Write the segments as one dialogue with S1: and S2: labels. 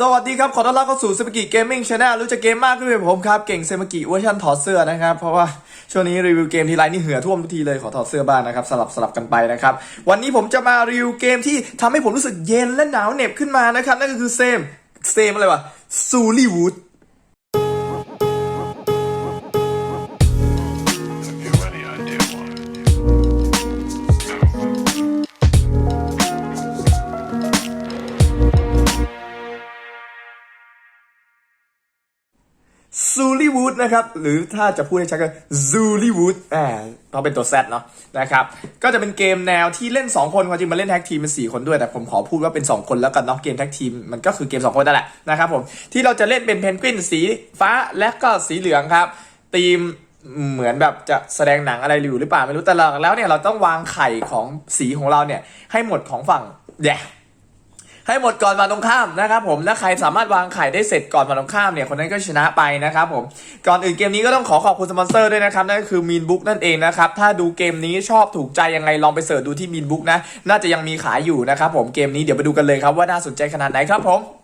S1: สวัสดีครับ ขอต้อนรับเข้าสู่เซมกิเกมมิ่งชาแนลรู้จักเกมมากขึ้นเป็นผมครับ เก่งเซมกิเวอร์ชันถอดเสื้อนะครับ เพราะว่าช่วงนี้รีวิวเกมทีไรนี่เหือท่วมทุกทีเลยขอถอดเสื้อบ้างนะครับสลับสลับกันไปนะครับ วันนี้ผมจะมารีวิวเกมที่ทำให้ผมรู้สึกเย็นและหนาวเหน็บขึ้นมานะครับ นั่นก็คือเซมเซมอะไรวะซูลีวูด วูดนะครับ หรือถ้าจะพูดให้ชัดก็ซูลีวูดอ่าต้องเป็นตัวแซดเนาะนะครับ ก็จะเป็นเกมแนวที่เล่น 2 คนความจริงมาเล่นแท็กทีมเป็น4คนด้วย แต่ผมขอพูดว่าเป็น 2 คนแล้วกันเนาะเกมแท็กทีมมันก็คือเกม 2 คนนั่นแหละนะครับผมที่เราจะเล่นเป็นเพนกวินสีฟ้าและก็สีเหลืองครับทีมเหมือนแบบจะแสดงหนังอะไรอยู่หรือเปล่าไม่รู้แต่หลักแล้วเนี่ยเราต้องวางไข่ของสีของเราเนี่ยให้หมดของฝั่งแย่ ให้หมดก่อนฝั่งตรงข้ามนะครับผมและใครสามารถวางไข่ได้เสร็จก่อนฝั่งตรงข้ามเนี่ยคนนั้นก็ชนะไปนะครับผมก่อนอื่นเกมนี้ก็ต้องขอขอบคุณสปอนเซอร์ด้วยนะครับนั่นก็คือมีนบุ๊กนั่นเองนะครับถ้าดูเกมนี้ชอบถูกใจยังไงลองไปเสิร์ชดูที่มีนบุ๊กนะน่าจะยังมีขายอยู่นะครับผมเกมนี้เดี๋ยวไปดูกันเลยครับว่าน่าสนใจขนาดไหนครับผม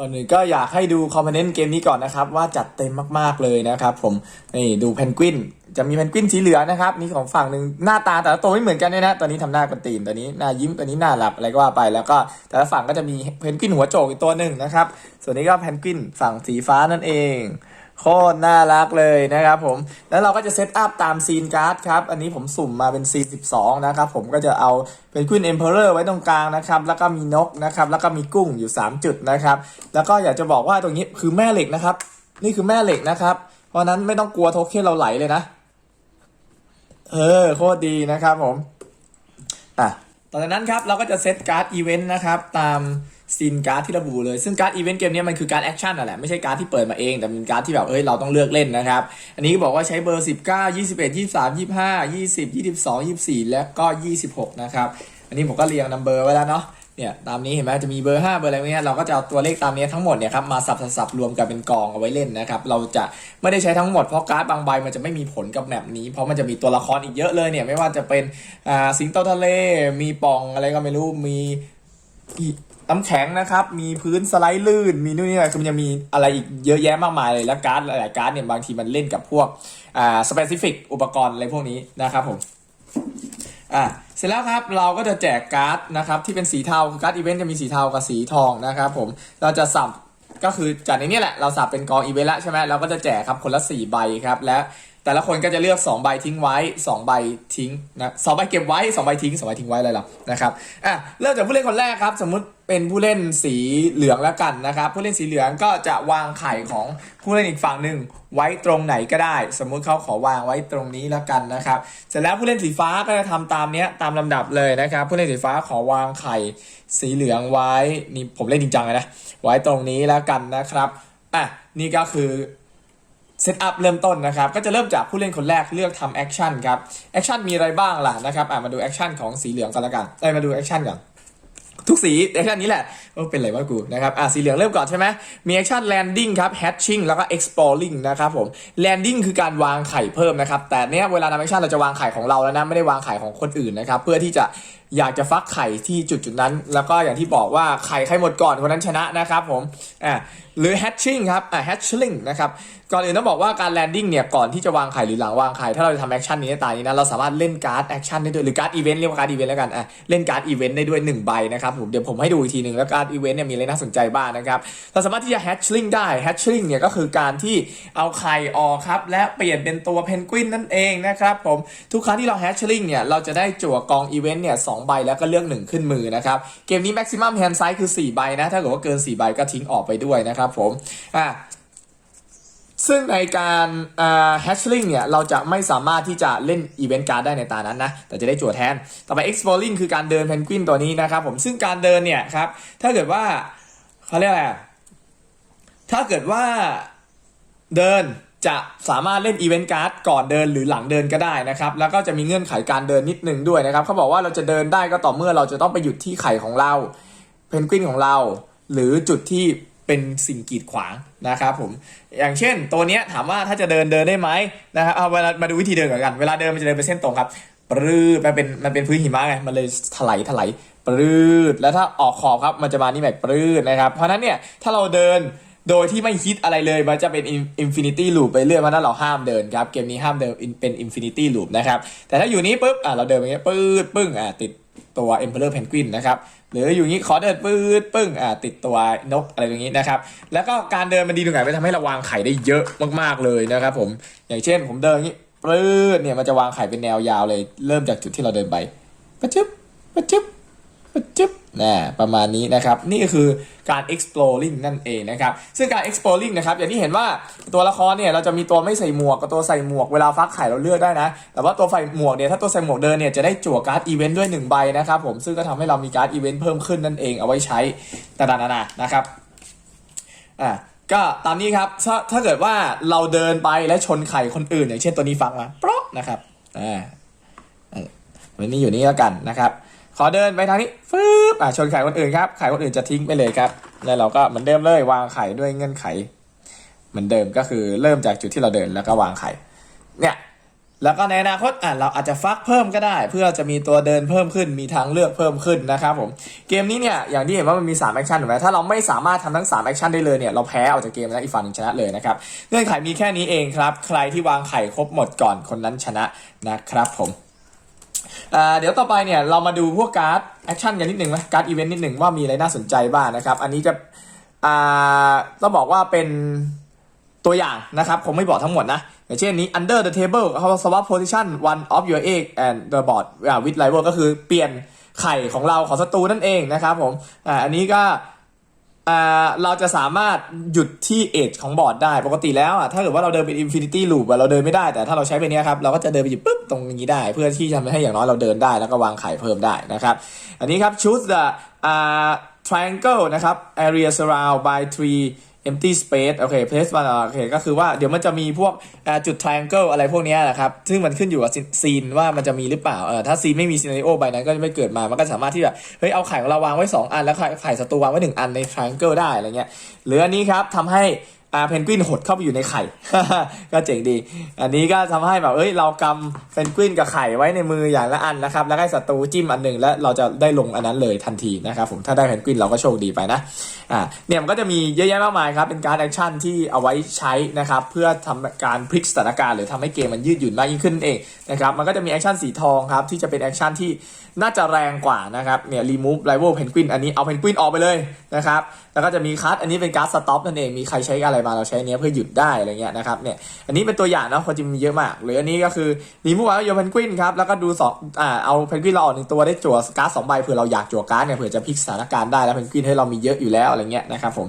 S1: ก่อนอื่นก็อยากให้ดูคอมโพเนนต์เกมนี้ก่อนนะครับ ว่าจัดเต็มมากๆเลยนะครับ ผมนี่ดูเพนกวินจะมีเพนกวินสีเหลืองนะครับนี่ของฝั่งหนึ่งหน้าตาแต่ละตัวไม่เหมือนกันเลยนะตัวนี้ทำหน้ากระตีนตัวนี้หน้ายิ้มตัวนี้หน้าหลับอะไรก็ว่าไป แล้วก็แต่ละฝั่งก็จะมีเพนกวินหัวโจกอีกตัวหนึ่งนะครับ ส่วนนี้ก็เพนกวินฝั่งสีฟ้านั่นเอง โคตรน่ารักเลยนะครับผม แล้วเราก็จะเซตอัพตามซีนการ์ดครับ อันนี้ผมสุ่มมาเป็นซีน12 นะครับ ผมก็จะเอาเป็นค e นเอ็มเพอเรอร์ไว้ตรงกลางนะครับ แล้วก็มีนกนะครับ แล้วก็มีกุ้งอยู่ 3 จุดนะครับ แล้วก็อยากจะบอกว่าตรงนี้คือแม่เหล็กนะครับ นี่คือแม่เหล็กนะครับ เพราะฉะนั้นไม่ต้องกลัวโทเค็นเราไหลเลยนะ เออโคตรดีนะครับผม อะ ต่อจากนั้นครับเราก็จะเซตการ์ดอีเวนต์นะครับตาม ซีนการ์ดที่ระบุเลย ซึ่งการ์ดอีเวนต์เกมนี้มันคือการ์ดแอคชั่นอะแหละ ไม่ใช่การ์ดที่เปิดมาเอง แต่เป็นการ์ดที่แบบ เอ้ย เราต้องเลือกเล่นนะครับ อันนี้บอกว่าใช้เบอร์ 19 21 23 25 20 22 24 และก็ 26 นะครับ อันนี้ผมก็เรียงนัมเบอร์ไว้แล้วเนาะ เนี่ยตามนี้เห็นไหมจะมีเบอร์ 5 เบอร์อะไรเนี้ย เราก็จะเอาตัวเลขตามนี้ทั้งหมดเนี่ยครับมาสับสับรวมกันเป็นกองเอาไว้เล่นนะครับ เราจะไม่ได้ใช้ทั้งหมดเพราะการ์ดบางใบมันจะไม่มีผลกับแมปนี้ เพราะมันจะมีตัวละครอีกเยอะเลยเนี่ย ไม่ว่าจะเป็นอ่าสิงโตทะเล มีปองอะไรก็ไม่รู้ มี น้ำแข็งนะครับ มีพื้นสไลด์ลื่น มีนู่นนี่อะไรคือมันจะมีอะไรอีกเยอะแยะมากมายเลย แล้วการ์ดหลายการ์ดเนี่ยบางทีมันเล่นกับพวกอ่าสเปซิฟิกอุปกรณ์อะไรพวกนี้นะครับผมอะเสร็จแล้วครับเราก็จะแจกการ์ดนะครับที่เป็นสีเทาคือการ์ดอีเวนต์จะมีสีเทากับสีทองนะครับผมเราจะสับก็คือจากในนี้แหละเราสับเป็นกองอีเวนต์แล้วใช่ไหมเราก็จะแจกครับคนละ4ใบครับและแต่ละคนก็จะเลือก 2 ใบทิ้งไว้ 2 ใบทิ้งนะสองใบเก็บไว้ 2 ใบทิ้ง 2 ใบทิ้งไว้อะไรหรอนะครับอะเริ่มจากผู้เล่นคนแรกครับ สมมติ เป็นผู้เล่นสีเหลืองแล้วกันนะครับ ผู้เล่นสีเหลืองก็จะวางไข่ของผู้เล่นอีกฝั่งหนึ่งไว้ตรงไหนก็ได้ สมมุติเขาขอวางไว้ตรงนี้แล้วกันนะครับเสร็จแล้วผู้เล่นสีฟ้าก็จะทำตามเนี้ยตามลำดับเลยนะครับ ผู้เล่นสีฟ้าขอวางไข่สีเหลืองไว้นี่ผมเล่นจริงจังเลยนะไว้ตรงนี้แล้วกันนะครับอะนี่ก็คือเซตอัพเริ่มต้นนะครับ ก็จะเริ่มจากผู้เล่นคนแรกเลือกทำแอคชั่นครับ แอคชั่นมีอะไรบ้างล่ะนะครับ อะมาดูแอคชั่นของสีเหลืองกันแล้วกันเอ้ยมาดูแอคชั่นก่อน ทุกสีแอคชั่นนี้แหละเออเป็นไรวะกูนะครับอะสีเหลืองเริ่มก่อนใช่ไหมมีแอคชั่นแลนดิ้งครับแฮ t ชิ่งแล้วก็ exploring นะครับผมแลนดิ้งคือการวางไข่เพิ่มนะครับแต่เนี้ยเวลาทำแอคชั่นเราจะวางไข่ของเราแล้วนะไม่ได้วางไข่ของคนอื่นนะครับเพื่อที่จะ อยากจะฟักไข่ที่จุดจุดนั้น แล้วก็อย่างที่บอกว่าไข่ใครหมดก่อนคนนั้นชนะนะครับผมอะหรือ hatching ครับอะ hatchling นะครับก่อนอื่นต้องบอกว่าการ landing เนี่ยก่อนที่จะวางไข่หรือหลังวางไข่ถ้าเราจะทำแอคชั่นนี้ในตานี้นะเราสามารถเล่นการ์ดแอคชั่นได้ด้วยหรือการ์ดอีเวนต์เรียกว่าการ์ดอีเวนต์แล้วกันอะเล่นการ์ดอีเวนต์ได้ด้วยหนึ่งใบนะครับผมเดี๋ยวผมให้ดูอีกทีหนึ่งแล้วการ์ดอีเวนต์เนี่ยมีอะไรน่าสนใจบ้างนะครับเราสามารถที่จะ hatchling ได้ hatchling เนี่ยก็คือการที่เอาไข่ออกครับและเปลี่ยนเป็นตัวเพนกวินนั่นเองนะครับผมทุกครั้งที่เรา hatchling เนี่ยเราจะได้จั่วกองอีเวนต์เนี่ยสองใบแล้วก็เลือกหนึ่งขึ้นมือนะครับ เกมนี้ maximum hand size คือ 4 ใบนะ ถ้าเกิดว่าเกิน 4 ใบก็ทิ้งออกไปด้วยนะครับผมอะซึ่งในการแฮชลิงเนี่ย เราจะไม่สามารถที่จะเล่นอีเวนต์การ์ดได้ในตานั้นนะ แต่จะได้จั่วแทน ต่อไป exploring คือการเดินเพนกวินตัวนี้นะครับผมซึ่งการเดินเนี่ยครับ ถ้าเกิดว่าเขาเรียกอะไรถ้าเกิดว่าเดิน จะสามารถเล่นอีเวนต์การ์ดก่อนเดินหรือหลังเดินก็ได้นะครับ แล้วก็จะมีเงื่อนไขการเดินนิดนึงด้วยนะครับเขาบอกว่าเราจะเดินได้ก็ต่อเมื่อเราจะต้องไปหยุดที่ไข่ของเรา เพนกวินของเรา หรือจุดที่เป็นสิ่งกีดขวางนะครับผม อย่างเช่นตัวเนี้ยถามว่าถ้าจะเดินเดินได้ไหมนะครับเอาเวลามาดูวิธีเดินก่อนกัน เวลาเดินมันจะเดินเป็นเส้นตรงครับปรืดมันเป็นมันเป็นพื้นหิมะไงมันเลยถลายถลายปรืดแล้วถ้าออกขอบครับมันจะมานี่แบบปรืดนะครับ เพราะนั้นเนี่ยถ้าเราเดิน โดยที่ไม่ฮิตอะไรเลยมันจะเป็นอินฟินิตี้ลูปไปเรื่อยเพราะนั่นเราห้ามเดินครับ เกมนี้ห้ามเดินเป็นอินฟินิตี้ลูปนะครับ แต่ถ้าอยู่นี้ปุ๊บอะเราเดินอย่างเงี้ยปืดปึ้งอะติดตัว Emperor Penguin นะครับ หรืออยู่นี้ขอเดินปื๊ดปึ้งอ่าติดตัวนกอะไรอย่างนี้นะครับ แล้วก็การเดินมันดีตรงไหนมันทำให้เราวางไข่ได้เยอะมากๆเลยนะครับผม อย่างเช่นผมเดินอย่างนี้ปื๊ดเนี่ยมันจะวางไข่เป็นแนวยาวเลย เริ่มจากจุดที่เราเดินไปปะจึ๊บปะจึ๊บ จึ๊บนะประมาณนี้นะครับ นี่คือการ exploring นั่นเองนะครับ ซึ่งการ exploring นะครับ อย่างที่เห็นว่าตัวละครเนี่ยเราจะมีตัวไม่ใส่หมวกกับตัวใส่หมวกเวลาฟักไข่เราเลือกได้นะ แต่ว่าตัวใส่หมวกเนี่ยถ้าตัวใส่หมวกเดินเนี่ยจะได้จั่วการ์ดอีเวนต์ด้วยหนึ่งใบนะครับผม ซึ่งก็ทำให้เรามีการ์ดอีเวนต์เพิ่มขึ้นนั่นเองเอาไว้ใช้ต่างๆนานานะครับ อ่าก็ตามนี้ครับ ถ้าถ้าเกิดว่าเราเดินไปและชนไข่คนอื่น อย่างเช่นตัวนี้ฟังมาเปราะนะครับ อ่าวันนี้อยู่นี่แล้วกันนะครับ อเดินไปทางนี้ฟึบอ่าชนไข่คนอื่นครับไข่คนอื่นจะทิ้งไปเลยครับ แล้วเราก็เหมือนเดิมเลยวางไข่ด้วยเงื่อนไข เหมือนเดิมก็คือเริ่มจากจุดที่เราเดินแล้วก็วางไข่เนี่ยแล้วก็ในอนาคตอะเราอาจจะฟักเพิ่มก็ได้ เพื่อจะมีตัวเดินเพิ่มขึ้นมีทางเลือกเพิ่มขึ้นนะครับผมเกมนี้เนี่ยอย่างที่เห็นว่ามันมี3แอคชั่นถูกไหมถ้าเราไม่สามารถทำทั้ง3แอคชั่นได้เลยเนี่ยเราแพ้ออกจากเกมแล้วอีกฝั่งนึงชนะเลยนะครับเงื่อนไขมีแค่นี้เองครับ ใครที่วางไข่ครบหมดก่อนคนนั้นชนะนะครับผม เดี๋ยวต่อไปเนี่ยเรามาดูพวกการ์ดแอคชั่นกันนิดหนึ่งไหมการ์ดอีเวนต์นิดหนึ่งว่ามีอะไรน่าสนใจบ้างนะครับ อันนี้จะต้องบอกว่าเป็นตัวอย่างนะครับผมไม่บอกทั้งหมดนะ อย่างเช่นนี้ under the table เขา swap position one of your egg and the board with rival ก็คือเปลี่ยนไข่ของเราของศัตรูนั่นเองนะครับผมออันนี้ก็ อ่าเราจะสามารถหยุดที่เอจของบอร์ดได้ปกติแล้วอะถ้าเกิดว่าเราเดินเป็นอินฟินิตี้ลูปเราเดินไม่ได้แต่ถ้าเราใช้ไปเนี้ยครับ เราก็จะเดินไปหยิบปุ๊บตรงนี้ได้ เพื่อที่จะทำให้อย่างน้อยเราเดินได้แล้วก็วางไข่เพิ่มได้นะครับ อันนี้ครับ choose the อ่า triangle นะครับ area surround by three empty space โอเค place one โอเคก็คือว่าเดี๋ยวมันจะมีพวกจุด triangle อะไรพวกนี้แหละครับ ซึ่งมันขึ้นอยู่กับซีนว่ามันจะมีหรือเปล่าเออถ้าซีนไม่มีซีน a r โอใบนั้นก็จะไม่เกิดมา มันก็สามารถที่แบบเฮ้ยเอาไข่ของเราวางไว้ 2 อัน แล้วไข่ไข่ศัตรูวางไว้หนึ่งอันใน triangle ได้อะไรเงี้ยหรืออันนี้ครับทำให้ อ่าเพนกวินหดเข้าไปอยู่ในไข่ ก็เจ๋งดี อันนี้ก็ทำให้แบบเอ้ยเรากำเพนกวินกับไข่ไว้ในมืออย่างละอันนะครับ แล้วให้ศัตรูจิ้มอันหนึ่งแล้วเราจะได้ลงอันนั้นเลยทันทีนะครับผมถ้าได้เพนกวินเราก็โชคดีไปนะอ่าเนี่ยมันก็จะมีเยอะแยะมากมายครับ เป็นการแอคชั่นที่เอาไว้ใช้นะครับ เพื่อทำการพลิกสถานการณ์ หรือทำให้เกมมันยืดหยุ่นมากยิ่งขึ้นเองนะครับมันก็จะมีแอคชั่นสีทองครับที่จะเป็นแอคชั่นที่น่าจะแรงกว่านะครับเนี่ย remove rival penguin อันนี้เอาเพนกวินออกไปเลยนะครับ แล้วก็จะมีคัสอันนี้เป็นการ์ดสต็อปนั่นเองมีใครใช้อะไรมาเราใช้เนี้ยเพื่อหยุดได้อะไรเงี้ยนะครับเนี่ยอันนี้เป็นตัวอย่างเนาะคนจะมีเยอะมาก หรืออันนี้ก็คือ remove rival penguin ครับแล้วก็ดูสองอ่าเอาเพนกวินเราออกหนึ่งตัวได้จั่วการ์ดสองใบเผื่อเราอยากจั่วการ์ดเนี่ยเผื่อจะพลิกสถานการณ์ได้แล้วเพนกวินให้เรามีเยอะอยู่แล้วอะไรเงี้ยนะครับผม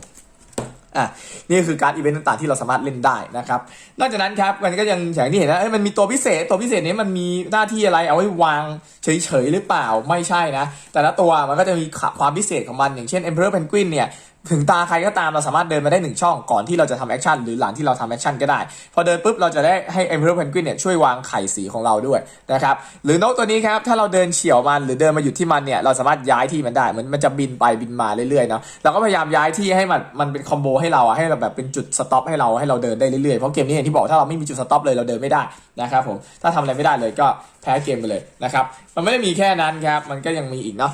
S1: อะนี่คือการดอีเวนต์ต่างๆที่เราสามารถเล่นได้นะครับ นอกจากนั้นครับมันก็ยังอย่างที่เห็นนะเอ้ยมันมีตัวพิเศษตัวพิเศษนี้มันมีหน้าที่อะไรเอาไว้วางเฉยๆหรือเปล่าไม่ใช่นะ แต่ละตัวมันก็จะมีความพิเศษของมันอย่างเช่น Emperor Penguin เนี่ย ถึงตาใครก็ตามเราสามารถเดินมาได้หนึ่งช่องก่อนที่เราจะทำแอคชั่นหรือหลังที่เราทำแอคชั่นก็ได้ พอเดินปุ๊บเราจะได้ให้ Emperor Penguin เนี่ยช่วยวางไข่สีของเราด้วยนะครับหรือนกตัวนี้ครับถ้าเราเดินเฉี่ยวมันหรือเดินมาหยุดที่มันเนี่ยเราสามารถย้ายที่มันได้มันมันจะบินไปบินมาเรื่อยๆเนาะเราก็พยายามย้ายที่ให้มันมันเป็นคอมโบให้เราอะให้เราแบบเป็นจุดสต็อปให้เราให้เราเดินได้เรื่อยๆเพราะเกมนี้อย่างที่บอกถ้าเราไม่มีจุดสต็อปเลยเราเดินไม่ได้นะครับผมถ้าทำอะไรไม่ได้เลยก็แพ้เกมไปเลยนะครับมันไม่ได้มีแค่นั้นครับมันก็ยังมีอีกเนาะ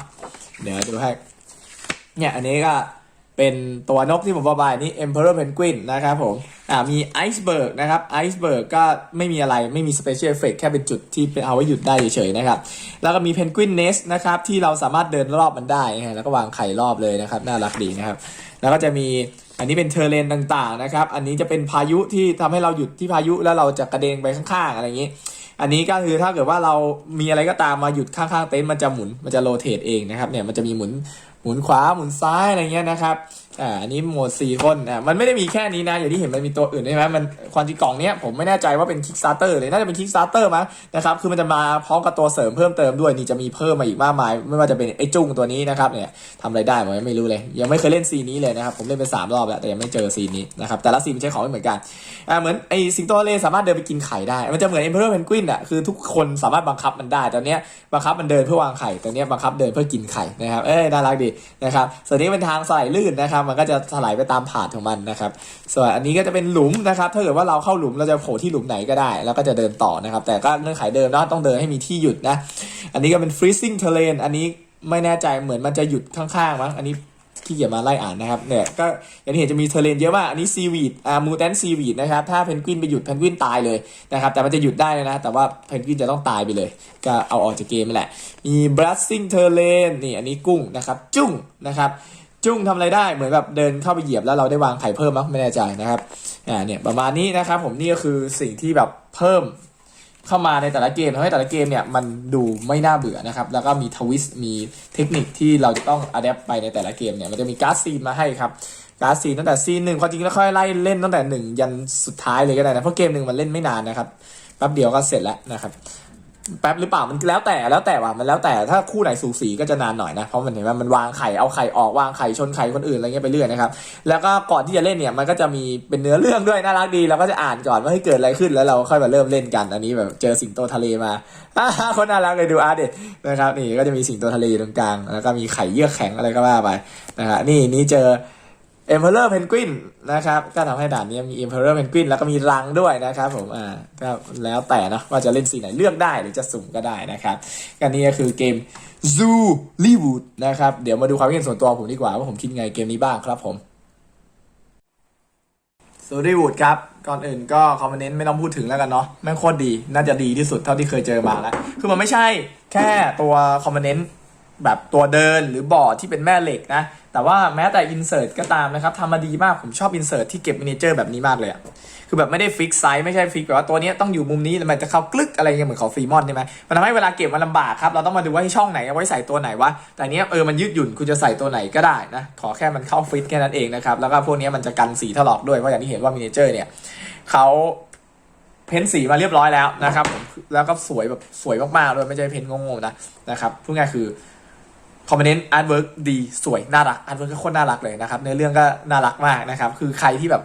S1: เดี๋ยวดูให้เนี่ยอันนี้ก็ เป็นตัวนกที่ผมบอกไปนี่ Emperor Penguin นะครับผมอ่ามีไอซ์เบิร์กนะครับไอซ์เบิร์กก็ไม่มีอะไรไม่มี Special Effect แค่เป็นจุดที่เเอาไว้หยุดได้เฉยๆนะครับ แล้วก็มี Penguin Nest นะครับที่เราสามารถเดินรอบมันได้นะแล้วก็วางไข่รอบเลยนะครับ น่ารักดีนะครับ แล้วก็จะมีอันนี้เป็นเทอร์เรนต่างๆนะครับ อันนี้จะเป็นพายุที่ทำให้เราหยุดที่พายุแล้วเราจะกระเด็นไปข้างๆ อะไรอย่างนี้ อันนี้ก็คือถ้าเกิดว่าเรามีอะไรก็ตามมาหยุดข้างๆเต็นท์มันจะหมุนมันจะโรเตทเองนะครับเนี่ยมันจะมีหมุน มุนขวาหมุนซ้ายอะไรเงี้ยนะครับ อ่าอันนี้โหมดสี่คนอ่ามันไม่ได้มีแค่นี้นะ อย่างที่เห็นมันมีตัวอื่นด้วยไหมมันความจริงกล่องเนี้ยผมไม่แน่ใจว่าเป็น Kickstarter เลยน่าจะเป็น Kickstarter มั้งนะครับคือมันจะมาพร้อมกับตัวเสริมเพิ่มเติมด้วยนี่จะมีเพิ่มมาอีกมากมาย ไม่ว่าจะเป็นไอ้จุ้งตัวนี้นะครับเนี่ยทำอะไรได้ผมยังไม่รู้เลย ยังไม่เคยเล่นซีนนี้เลยนะครับผมเล่นไปสามรอบแล้วแต่ยังไม่เจอซีนนี้นะครับแต่ละซีนใช้ของไม่เหมือนกันอ่าเหมือนไอ้สิงโตทะเลสามารถเดินไปกินไข่ได้มันจะเหมือน Emperor Penguin อะคือทุกคนสามารถบังคับมันได้ตอนเนี้ยบังคับมันเดินเพื่อวางไข่ตอนเนี้ยบังคับเดินเพื่อกินไข่นะครับเอ้ยน่ารักดีนะครับส่วนนี้เป็นทางสไลด์ลื่นนะครับมันก็จะถลายไปตามผาดของมันนะครับ ส่วนอันนี้ก็จะเป็นหลุมนะครับ ถ้าเกิดว่าเราเข้าหลุมเราจะโผล่ที่หลุมไหนก็ได้ แล้วก็จะเดินต่อนะครับ แต่ก็เงื่อนไขเดิมนะต้องเดินให้มีที่หยุดนะ อันนี้ก็เป็น freezing terrain อันนี้ไม่แน่ใจเหมือนมันจะหยุดข้างๆมั้งอันนี้ขี้เกียจมาไล่อ่านนะครับเนี่ยก็อย่างที่เห็นจะมีเทเลนเยอะมากอันนี้ซีวีดอ่ามูแตนซีวีดนะครับถ้าเพนกวินไปหยุดเพนกวินตายเลยนะครับแต่มันจะหยุดได้นะ แต่ว่าเพนกวินจะต้องตายไปเลย ก็เอาออกจากเกมแหละ มี blasting terrain นี่อันนี้กุ้งนะครับจุ้งนะครับ จุ้งทำอะไรได้เหมือนแบบเดินเข้าไปเหยียบแล้วเราได้วางไข่เพิ่มมั้งไม่แน่ใจนะครับอ่าเนี่ยประมาณนี้นะครับผมนี่ก็คือสิ่งที่แบบเพิ่มเข้ามาในแต่ละเกมทำให้แต่ละเกมเนี่ยมันดูไม่น่าเบื่อนะครับแล้วก็มีทวิสต์มีเทคนิคที่เราจะต้องอัดแอปไปในแต่ละเกมเนี่ยมันจะมีการ์ดซีนมาให้ครับการ์ดซีนตั้งแต่ซีนหนึ่งความจริงแล้วค่อยไล่เล่นตั้งแต่หนึ่งยันสุดท้ายเลยก็ได้นะเพราะเกมหนึ่งมันเล่นไม่นานนะครับแป๊บเดียวก็เสร็จแล้วนะครับ แป๊บหรือเปล่ามันแล้วแต่แล้วแต่ว่ามันแล้วแต่ถ้าคู่ไหนสูสีก็จะนานหน่อยนะเพราะมันเห็นว่ามันวางไข่เอาไข่ออกวางไข่ชนไข่คนอื่นอะไรเงี้ยไปเรื่อยนะครับแล้วก็ก่อนที่จะเล่นเนี่ยมันก็จะมีเป็นเนื้อเรื่องด้วยน่ารักดีเราก็จะอ่านก่อนว่าให้เกิดอะไรขึ้นแล้วเราค่อยมาเริ่มเล่นกัน อันนี้แบบเจอสิงโตทะเลมาคนน่ารักเลยดูอาร์ตเด็ดนะครับนี่ก็จะมีสิงโตทะเลอยู่ตรงกลางแล้วก็มีไข่เยือกแข็งอะไรก็ว่าไปนะฮะนี่นี่เจอ Emperor Penguin นนะครับ ก็ทำให้ด่านนี้มี Emperor Penguin แล้วก็มีรังด้วยนะครับผมอ่าก็แล้วแต่เนะว่าจะเล่นสีไหนเลือกได้หรือจะสุ่มก็ได้นะครับกันนี้ก็คือเกม Zoo l e w o o d นะครับ เดี๋ยวมาดูความคิดเห็นส่วนตัวผมดีกว่า ว่าผมคิดไงเกมนี้บ้างครับผม s o l i w o o d ครับก่อนอื่นก็คอมเมนต์ไม่ต้องพูดถึงแล้วกันเนาะแม่งโคตรดี น่าจะดีที่สุดเท่าที่เคยเจอมาแล้ว คือมันไม่ใช่แค่ตัวคอมเมนต์ แบบตัวเดินหรือบอร์ดที่เป็นแม่เหล็กนะ แต่ว่าแม้แต่อินเสิร์ตก็ตามนะครับทำมาดีมากผมชอบอินเสิร์ตที่เก็บมินิเจอร์แบบนี้มากเลยอะคือแบบไม่ได้ฟิกไซส์ไม่ใช่ฟิกแบบว่าตัวนี้ต้องอยู่มุมนี้แล้วมันจะเข้ากลึกอะไรเงี้ยเหมือนของฟรีมอนใช่ไหมมันทำให้เวลาเก็บมันลำบากครับ เราต้องมาดูว่าช่องไหนเอาไว้ใส่ตัวไหนวะแต่นเนี้ยเออมันยืดหยุ่นคุณจะใส่ตัวไหนก็ได้นะขอแค่มันเข้าฟิตแค่นั้นเองนะครับแล้วก็พวกนี้มันจะกันสีถลอกด้วยเพราะอย่างที่เห็นว่ามินิเจอร์เนี่ยเขาเพ้นสีมาเรียบร้อยแล้วนะครับแล้วก็สวยแบบสวยมากๆด้วยไม่ใช่เพ้นงงๆนะนะครับพูดง่ายคือ คอมเมนต์อาร์ตเวิร์กดีสวยน่ารักอาร์ตเวิร์กก็โคตรน่ารักเลยนะครับเนื้อเรื่องก็น่ารักมากนะครับคือใครที่แบบ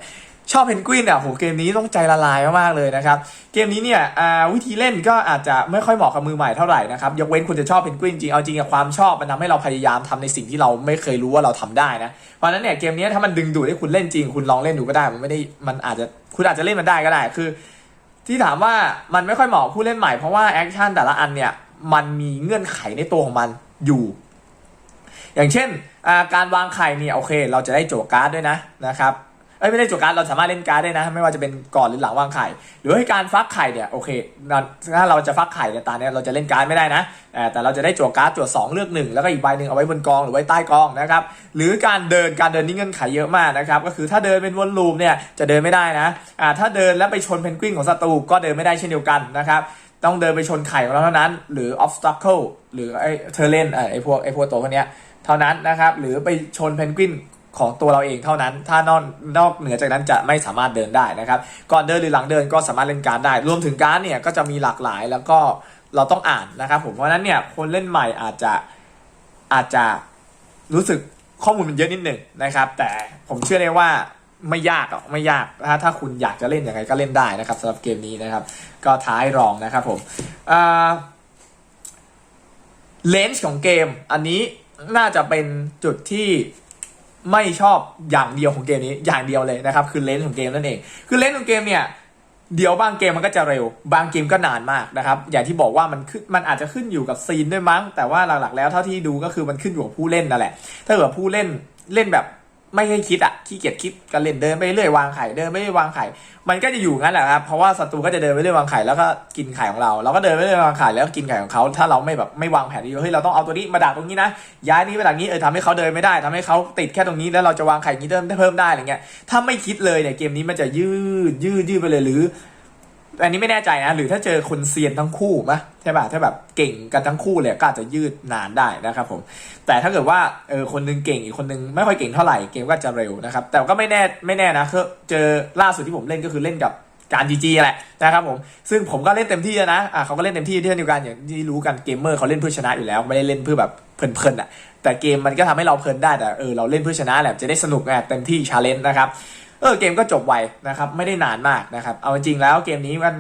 S1: ชอบเพนกวินอะโหเกมนี้ต้องใจละลายมากๆเลยนะครับ เกมนี้เนี่ยวิธีเล่นก็อาจจะไม่ค่อยเหมาะกับมือใหม่เท่าไหร่นะครับ ยกเว้นคุณจะชอบเพนกวินจริง เอาจริงอะความชอบมันทำให้เราพยายามทำในสิ่งที่เราไม่เคยรู้ว่าเราทำได้นะ เพราะนั้นเนี่ยเกมนี้ถ้ามันดึงดูดให้คุณเล่นจริง คุณลองเล่นดูก็ได้มันไม่ได้มันอาจจะคุณอาจจะเล่นมันได้ก็ได้คือ ที่ถามว่ามันไม่ค่อยเหมาะผู้เล่นใหม่เพราะว่าแอคชั่นแต่ละอันเนี่ยมันมีเงื่อนไขในตัวของมันอยู่ อย่างเช่นการวางไข่เนี่ยโอเค เราจะได้โจการ์ดด้วยนะนะครับเอ้ยไม่ได้โจทย์การ์ดเราสามารถเล่นการ์ดได้นะ ไม่ว่าจะเป็นก่อนหรือหลังวางไข่ หรือให้การฟักไข่เนี่ยโอเคถ้าเราจะฟักไข่ในยตาเนี่ยเราจะเล่นการ์ดไม่ได้นะแต่เราจะได้โจทย์การ์ดโจทย์สองเลือกหนึ่งแล้วก็อีกใบหนึ่งเอาไว้บนกองหรือไว้ใต้กองนะครับหรือการเดินการเดินนี่เงื่อนไขเยอะมากนะครับก็คือถ้าเดินเป็นวนลูปเนี่ยจะเดินไม่ได้นะอ่าถ้าเดินแล้วไปชนเพนกวินของศัตรูก็เดินไม่ได้เช่นเดียวกันนะครับต้องเดินไปชนไข่ของเราเท่านั้น หรือ obstacle หรือไอ้เทเลนไอ้พวกไอ้พวกตัวพวกเนี้ย เท่านั้นนะครับ หรือไปชนเพนกวินของตัวเราเองเท่านั้น ถ้านอกนอกเหนือจากนั้นจะไม่สามารถเดินได้นะครับ ก่อนเดินหรือหลังเดินก็สามารถเล่นการได้ รวมถึงการเนี่ยก็จะมีหลากหลายแล้วก็เราต้องอ่านนะครับผม เพราะนั้นเนี่ยคนเล่นใหม่อาจจะอาจจะรู้สึกข้อมูลมันเยอะนิดหนึ่งนะครับ แต่ผมเชื่อได้ว่าไม่ยากหรอกไม่ยากถ้าถ้าคุณอยากจะเล่นยังไงก็เล่นได้นะครับสำหรับเกมนี้นะครับ ก็ท้ายรองนะครับผมเลนส์ของเกมอันนี้ น่าจะเป็นจุดที่ไม่ชอบอย่างเดียวของเกมนี้อย่างเดียวเลยนะครับ คือเลนส์ของเกมนั่นเอง คือเลนส์ของเกมเนี่ยเดี๋ยวบางเกมมันก็จะเร็ว บางเกมก็นานมากนะครับ อย่างที่บอกว่ามันขึ้นมันอาจจะขึ้นอยู่กับซีนด้วยมั้ง แต่ว่าหลักๆแล้วเท่าที่ดูก็คือมันขึ้นอยู่กับผู้เล่นนั่นแหละ ถ้าเกิดผู้เล่นเล่นแบบ ไม่ให้คิดอะขี้เกียจคิดก็เล่นเดินไปเรื่อยวางไข่เดินไปเรื่อยวางไข่ มันก็จะอยู่งั้นแหละครับเพราะว่าศัตรูก็จะเดินไปเรื่อยวางไข่แล้วก็กินไข่ของเราเราก็เดินไปเรื่อยวางไข่แล้วก็กินไข่ของเขาถ้าเราไม่แบบไม่วางแผนดีเฮ้ยเราต้องเอาตัวนี้มาดักตรงนี้นะย้ายนี้ไปดักนี้เออทำให้เขาเดินไม่ได้ทำให้เขาติดแค่ตรงนี้แล้วเราจะวางไข่นี้เดิมได้เพิ่มได้อะไรเงี้ยถ้าไม่คิดเลยเนี่ยเกมนี้มันจะยืดยืดยืดไปเลยหรือ อันนี้ไม่แน่ใจนะหรือถ้าเจอคนเซียนทั้งคู่มะใช่ป่ะถ้าแบบเก่งกันทั้งคู่เลยก็อาจจะยืดนานได้นะครับผมแต่ถ้าเกิดว่าเออคนหนึงเก่งอีกคนหนึงไม่ค่อยเก่งเท่าไหร่เกมก็จะเร็วนะครับแต่ก็ไม่แน่ไม่แน่นะเจอล่าสุดที่ผมเล่นก็คือเล่นกับการจีจีแหละนะครับผมซึ่งผมก็เล่นเต็มที่นะอะเขาก็เล่นเต็มที่ที่เดียวกันอย่างที่รู้กันเกมเมอร์เขาเล่นเพื่อชนะอยู่แล้ว ไม่ได้เล่นเพื่อแบบเพลินๆอะแต่เกมมันก็ทำให้เราเพลินได้แต่เออเราเล่นเพื่อชนะแหละจะได้สนุกไงเต็มที่ชาเลนจ์นะครับ เออเกมก็จบไวนะครับ ไม่ได้นานมากนะครับ เอาจริงแล้วเกมนี้มัน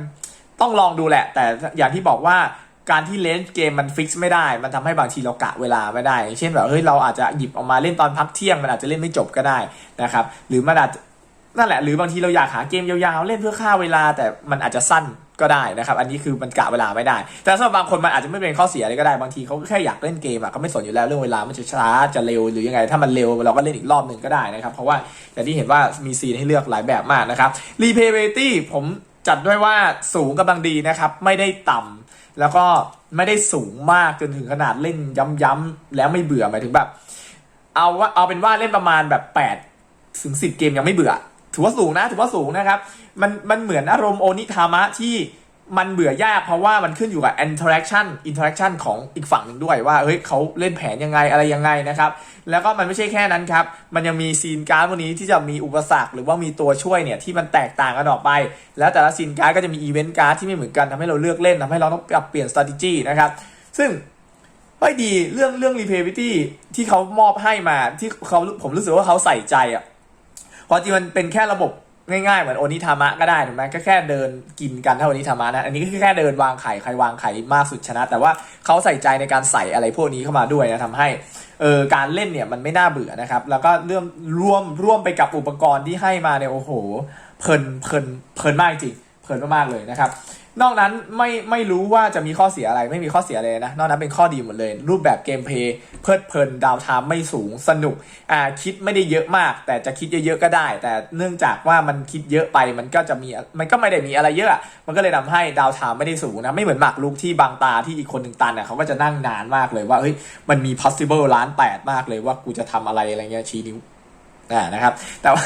S1: ต้องลองดูแหละ แต่อย่างที่บอกว่าการที่เลนเกมมันฟิกซ์ไม่ได้ มันทำให้บางทีเรากะเวลาไม่ได้ เช่นแบบเฮ้ยเราอาจจะหยิบออกมาเล่นตอนพักเที่ยง มันอาจจะเล่นไม่จบก็ได้นะครับ หรือมันอาจนั่นแหละ หรือบางทีเราอยากหาเกมยาวๆ เล่นเพื่อฆ่าเวลา แต่มันอาจจะสั้น ก็ได้นะครับ อันนี้คือมันกะเวลาไม่ได้ แต่สำหรับบางคนมันอาจจะไม่เป็นข้อเสียอะไรก็ได้บางทีเขาแค่อยากเล่นเกมอะเขาไม่สนอยู่แล้วเรื่องเวลามันจะช้าจะเร็วหรือยังไง ถ้ามันเร็วเราก็เล่นอีกรอบหนึ่งก็ได้นะครับ เพราะว่าอย่างที่เห็นว่ามีซีนให้เลือกหลายแบบมากนะครับรีเพย์เรตี้ผมจัดด้วยว่าสูงกำลังดีนะครับ ไม่ได้ต่ำแล้วก็ไม่ได้สูงมากจนถึงขนาดเล่นย้ำๆแล้วไม่เบื่อหมายถึงแบบ เอาว่าเอาเป็นว่าเล่นประมาณแบบ8ถึง10 เกมยังไม่เบื่อ ถือว่าสูงนะถือว่าสูงนะครับ มันมันเหมือนอารมณ์โอนิทามะที่มันเบื่อยากเพราะว่ามันขึ้นอยู่กับ interaction interaction ของอีกฝั่งหนึ่งด้วยว่าเฮ้ยเขาเล่นแผนยังไงอะไรยังไงนะครับ แล้วก็มันไม่ใช่แค่นั้นครับ มันยังมีซีนการ์ดพวกนี้ที่จะมีอุปสรรคหรือว่ามีตัวช่วยเนี่ยที่มันแตกต่างกันออกไป แล้วแต่ละซีนการ์ดก็จะมีอีเวนต์การ์ดที่ไม่เหมือนกันทำให้เราเลือกเล่นทำให้เราต้องปรับเปลี่ยน strategy นะครับ ซึ่งเฮ้ยดีเรื่องเรื่อง replayability ที่เขามอบให้มาที่เขาผมรู้สึกว่าเขาใส่ใจอะพราะจริงมันเป็นแค่ระบบ ง่ายๆเหมือนโอนิทามะก็ได้ถูกไหมก็แค่เดินกินกันเท่าโอนิทามะนะ อันนี้ก็แค่เดินวางไข่ใครวางไข่มากสุดชนะ แต่ว่าเขาใส่ใจในการใส่อะไรพวกนี้เข้ามาด้วยนะทำให้เออการเล่นเนี่ยมันไม่น่าเบื่อนะครับ แล้วก็เรื่องร่วมร่วมไปกับอุปกรณ์ที่ให้มาเนี่ยโอ้โหเพลินเพลินเพลินมากจริงเพลินมากๆเลยนะครับ นอกนั้นไม่ไม่รู้ว่าจะมีข้อเสียอะไรไม่มีข้อเสียเลยนะ นอกนั้นเป็นข้อดีหมดเลย รูปแบบเกมเพลย์เพลิดเพลินดาวไทม์ไม่สูงสนุกอ่าคิดไม่ได้เยอะมาก แต่จะคิดเยอะๆก็ได้ แต่เนื่องจากว่ามันคิดเยอะไปมันก็จะมีมันก็ไม่ได้มีอะไรเยอะ มันก็เลยทำให้ดาวไทม์ไม่ได้สูงนะไม่เหมือนหมากลุกที่บางตาที่อีกคนหนึ่งตันเนี่ยเขาก็จะนั่งนานมากเลยว่าเฮ้ยมันมี possible ล้านแปดมากเลยว่ากูจะทำอะไรอะไรเงี้ยชี้นิ้วอ่านะครับแต่ว่า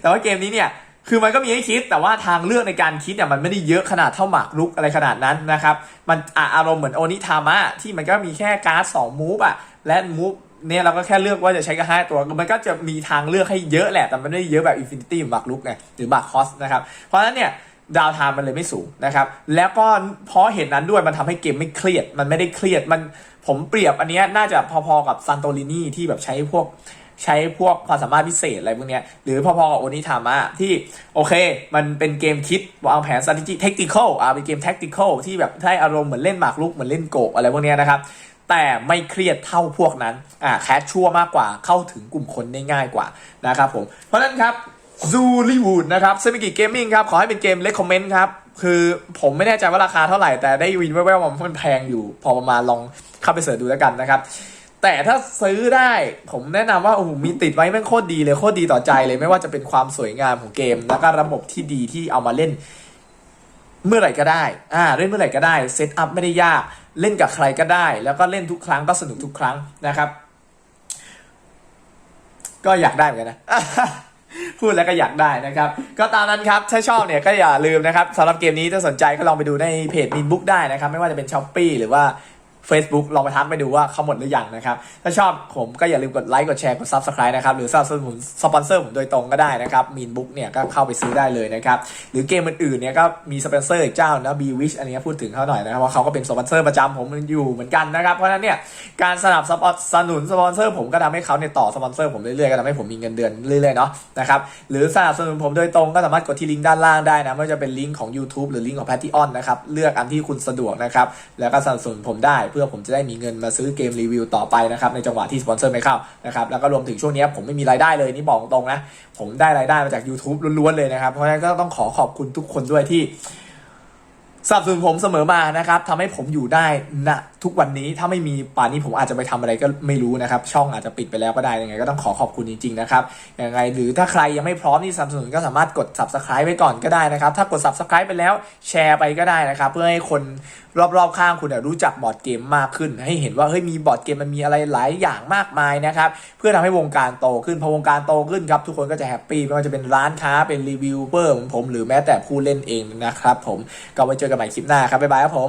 S1: แต่ว่าเกมนี้เนี่ย คือมันก็มีให้คิดแต่ว่าทางเลือกในการคิดเนี่ยมันไม่ได้เยอะขนาดเท่าหมากรุกอะไรขนาดนั้นนะครับ มันอารมณ์เหมือนโอนิทามะที่มันก็มีแค่การ์ดสองมูฟอะและมูฟเนี่ยเราก็แค่เลือกว่าจะใช้กับห้าตัว มันก็จะมีทางเลือกให้เยอะแหละ แต่มันไม่ได้เยอะแบบอินฟินิตี้หมากรุกไงหรือหมากคอสนะครับ เพราะฉะนั้นเนี่ยดาวไทม์มันเลยไม่สูงนะครับ แล้วก็เพราะเหตุนั้นด้วยมันทำให้เกมไม่เครียด มันไม่ได้เครียด มันผมเปรียบอันนี้น่าจะพอๆกับซันโตลินีที่แบบใช้พวก ใช้พวกความสามารถพิเศษอะไรพวกเนี้ยหรือพอๆกับโอนิทามะที่โอเค มันเป็นเกมคิดวางแผน strategy tactical อ่าเป็นเกม tactical ที่แบบได้อารมณ์เหมือนเล่นหมากรุกเหมือนเล่นโกะอะไรพวกเนี้ยนะครับแต่ไม่เครียดเท่าพวกนั้นอ่าแคชชัวมากกว่าเข้าถึงกลุ่มคนได้ง่ายกว่านะครับผมเพราะฉะนั้นครับซูลีวูดนะครับเซมิกิเกมมิ่งครับ ขอให้เป็นเกมเล c คอมเมนต์ครับ คือผมไม่แน่ใจว่าราคาเท่าไหร่ แต่ได้วินแว่วๆว่ามันแพงอยู่ พอประมาณลองเข้าไปเสิร์ชดูแล้วกันนะครับ แต่ถ้าซื้อได้ ผมแนะนำว่าโอ้โหมีติดไว้แม่งโคตรดีเลยโคตรดีต่อใจเลย ไม่ว่าจะเป็นความสวยงามของเกม แล้วก็ระบบที่ดีที่เอามาเล่น เมื่อไหร่ก็ได้อ่าเล่นเมื่อไหร่ก็ได้เซตอัพไม่ได้ยากเล่นกับใครก็ได้ แล้วก็เล่นทุกครั้งก็สนุกทุกครั้งนะครับ ก็อยากได้เหมือนกันนะพูดแล้วก็อยากได้นะครับ ก็ตามนั้นครับ ถ้าชอบเนี่ยก็อย่าลืมนะครับสำหรับเกมนี้ถ้าสนใจก็ลองไปดูในเพจมินบุ๊กได้นะครับ ไม่ว่าจะเป็น s h อ p e e หรือว่า Facebook ลองไปทักไปดูว่าเขาหมดหรือยังนะครับ ถ้าชอบผมก็อย่าลืมกดไลค์กดแชร์กด Subscribe นะครับ หรือสนับสนุนสปอนเซอร์ผมโดยตรงก็ได้นะครับมินบุ๊กเนี่ยก็เข้าไปซื้อได้เลยนะครับ หรือเกมอื่นๆเนี่ยก็มีสปอนเซอร์อีกเจ้านะ B Wish อันนี้พูดถึงเขาหน่อยนะครับว่าเขาก็เป็นสปอนเซอร์ประจำผมอยู่เหมือนกันนะครับ เพราะฉะนั้นเนี่ยการสนับสนุนสปอนเซอร์ผมก็ทำให้เขาเนี่ยต่อสปอนเซอร์ผมเรื่อยๆก็ทำให้ผมมีเงินเดือนเรื่อยๆเนาะนะครับหรือสนับสนุนผมโดยตรงก็สามารถกดที่ลิงก์ด้านล่างได้นะไม่ว่าจะเป็นลิงก์ของ YouTube หรือลิงก์ของ Patreon นะครับเลือกอันที่คุณสะดวกนะครับแล้วก็สนับสนุนผมได้เพื่อผมจะได้มีเงินมาซื้อเกมรีวิวต่อไปนะครับในจังหวะที่สปอนเซอร์ไม่เข้านะครับแล้วก็รวมถึงช่วงนี้ผมไม่มีรายได้เลยนี่บอกตรงนะผมได้รายได้มาจาก YouTube ล้วนๆเลยนะครับเพราะฉะนั้นก็ต้องขอขอบคุณทุกคนด้วยที่ สนับสนุนผมเสมอมานะครับทำให้ผมอยู่ได้ณทุกวันนี้ถ้าไม่มีป่านนี้ผมอาจจะไปทำอะไรก็ไม่รู้นะครับ ช่องอาจจะปิดไปแล้วก็ได้ยังไง ก็ต้องขอขอบคุณจริงๆนะครับยังไงหรือถ้าใครยังไม่พร้อมที่สนับสนุนก็สามารถกด subscribe ไว้ก่อนก็ได้นะครับ ถ้ากด subscribe ไปแล้วแชร์ไปก็ได้นะครับ เพื่อให้คนรอบๆข้างคุณเนี่ยรู้จักบอร์ดเกมมากขึ้น ให้เห็นว่าเฮ้ยมีบอร์ดเกมมันมีอะไรหลายอย่างมากมายนะครับเพื่อทำให้วงการโตขึ้นพอวงการโตขึ้นครับทุกคนก็จะแฮปปี้ไม่ว่าจะเป็นร้านค้าเป็นรีวิวเปอร์ของผมหรือแม้แต่ผู้เล่นเองนะครับผมก็ไว้เจอกันใหม่คลิปหน้าครับบ๊ายบายครับผม